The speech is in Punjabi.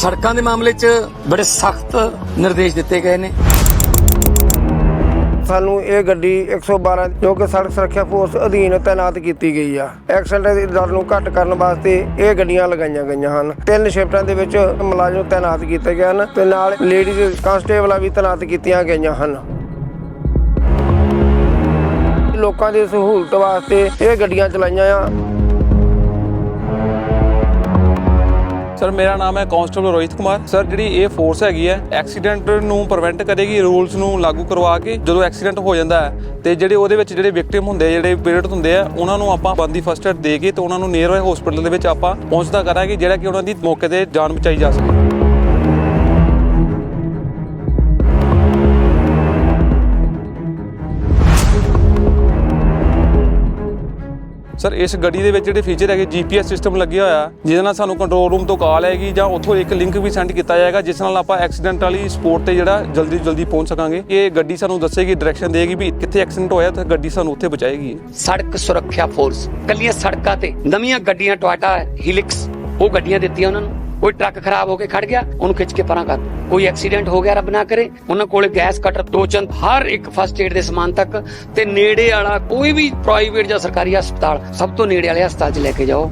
ਸੜਕਾਂ ਦੇ ਮਾਮਲੇ 'ਚ ਬੜੇ ਸਖਤ ਨਿਰਦੇਸ਼ ਦਿੱਤੇ ਗਏ ਨੇ। ਸਾਨੂੰ ਇਹ ਗੱਡੀ 112 ਜੋ ਕਿ ਸੜਕ ਸੁਰੱਖਿਆ ਫੋਰਸ ਅਧੀਨ ਤਾਇਨਾਤ ਕੀਤੀ ਗਈ ਆ। ਐਕਸੀਡੈਂਟ ਦੀ ਦਰ ਨੂੰ ਘੱਟ ਕਰਨ ਵਾਸਤੇ ਇਹ ਗੱਡੀਆਂ ਲਗਾਈਆਂ ਗਈਆਂ ਹਨ। ਤਿੰਨ ਸ਼ਿਫਟਾਂ ਦੇ ਵਿੱਚ ਮੁਲਾਜ਼ਮ ਤਾਇਨਾਤ ਕੀਤੇ ਗਏ ਹਨ ਤੇ ਨਾਲ ਲੇਡੀਜ਼ ਕਾਂਸਟੇਬਲਾਂ ਵੀ ਤਾਇਨਾਤ ਕੀਤੀਆਂ ਗਈਆਂ ਹਨ। ਲੋਕਾਂ ਦੀ ਸਹੂਲਤ ਵਾਸਤੇ ਇਹ ਗੱਡੀਆਂ ਚਲਾਈਆਂ ਆ। ਸਰ ਮੇਰਾ ਨਾਮ ਹੈ ਕਾਂਸਟੇਬਲ ਰੋਹਿਤ ਕੁਮਾਰ। ਸਰ ਜਿਹੜੀ ਇਹ ਫੋਰਸ ਹੈਗੀ ਹੈ ਐਕਸੀਡੈਂਟ ਨੂੰ ਪ੍ਰੀਵੈਂਟ ਕਰੇਗੀ ਰੂਲਸ ਨੂੰ ਲਾਗੂ ਕਰਵਾ ਕੇ ਜਦੋਂ ਐਕਸੀਡੈਂਟ ਹੋ ਜਾਂਦਾ ਹੈ, ਤੇ ਜਿਹੜੇ ਉਹਦੇ ਵਿੱਚ ਜਿਹੜੇ ਵਿਕਟਿਮ ਹੁੰਦੇ ਜਿਹੜੇ ਪੀੜਤ ਹੁੰਦੇ ਆ, ਉਹਨਾਂ ਨੂੰ ਆਪਾਂ ਬੰਦੀ ਫਸਟ ਏਡ ਦੇ ਕੇ ਤੇ ਉਹਨਾਂ ਨੂੰ ਨੀਅਰ ਬਾਈ ਹਸਪੀਟਲ ਦੇ ਵਿੱਚ ਆਪਾਂ ਪਹੁੰਚਦਾ ਕਰਾਂਗੇ, ਜਿਹੜਾ ਕਿ ਉਹਨਾਂ ਦੀ ਮੌਕੇ ਤੇ ਜਾਨ ਬਚਾਈ ਜਾ ਸਕੇ। ਸਰ, ਇਸ ਗੱਡੀ ਦੇ ਵਿੱਚ ਜਿਹੜੇ ਫੀਚਰ ਹੈਗੇ ਜੀਪੀਐਸ ਸਿਸਟਮ ਲੱਗਿਆ ਹੋਇਆ, ਜਿਹਦੇ ਨਾਲ ਸਾਨੂੰ ਕੰਟਰੋਲ ਰੂਮ ਤੋਂ ਕਾਲ ਆਏਗੀ ਜਾਂ ਉੱਥੋਂ ਇੱਕ ਲਿੰਕ ਵੀ ਸੈਂਡ ਕੀਤਾ ਜਾਏਗਾ, ਜਿਸ ਨਾਲ ਆਪਾਂ ਐਕਸੀਡੈਂਟ ਵਾਲੀ ਸਪੋਰਟ ਤੇ ਜਿਹੜਾ ਜਲਦੀ ਜਲਦੀ ਪਹੁੰਚ ਸਕਾਂਗੇ। ਇਹ ਗੱਡੀ ਸਾਨੂੰ ਦੱਸੇਗੀ ਡਾਇਰੈਕਸ਼ਨ ਦੇਗੀ ਵੀ ਕਿੱਥੇ ਐਕਸੀਡੈਂਟ ਹੋਇਆ ਤਾਂ ਗੱਡੀ ਸਾਨੂੰ ਉੱਥੇ ਪਹੁੰਚਾਏਗੀ ਸੜਕ ਸੁਰੱਖਿਆ ਫੋਰਸ ਕੱਲੀਆਂ ਸੜਕਾਂ ਤੇ ਨਵੀਆਂ ਗੱਡੀਆਂ ਟੋਇਟਾ ਹਿਲਿਕਸ ਉਹ ਗੱਡੀਆਂ ਦਿੱਤੀਆਂ ਉਹਨਾਂ ਨੂੰ। ਕੋਈ ਟਰੱਕ ਖਰਾਬ ਹੋ ਕੇ ਖੜ ਗਿਆ, ਉਹਨੂੰ ਖਿੱਚ ਕੇ ਪਰਾਂ ਕਰ ਕੋਈ ਐਕਸੀਡੈਂਟ ਹੋ ਗਿਆ, ਰੱਬ ਨਾ ਕਰੇ। ਉਹਨਾਂ ਕੋਲ ਗੈਸ ਕਟਰ ਟੋਚਨ ਹਰ ਇੱਕ ਫਸਟ ਏਡ ਦੇ ਸਮਾਨ ਤੱਕ ਤੇ ਨੇੜੇ ਵਾਲਾ ਕੋਈ ਵੀ ਪ੍ਰਾਈਵੇਟ ਜਾਂ ਸਰਕਾਰੀ ਹਸਪਤਾਲ, ਸਭ ਤੋਂ ਨੇੜੇ ਵਾਲੇ ਹਸਪਤਾਲ 'ਚ ਲੈ ਕੇ ਜਾਓ।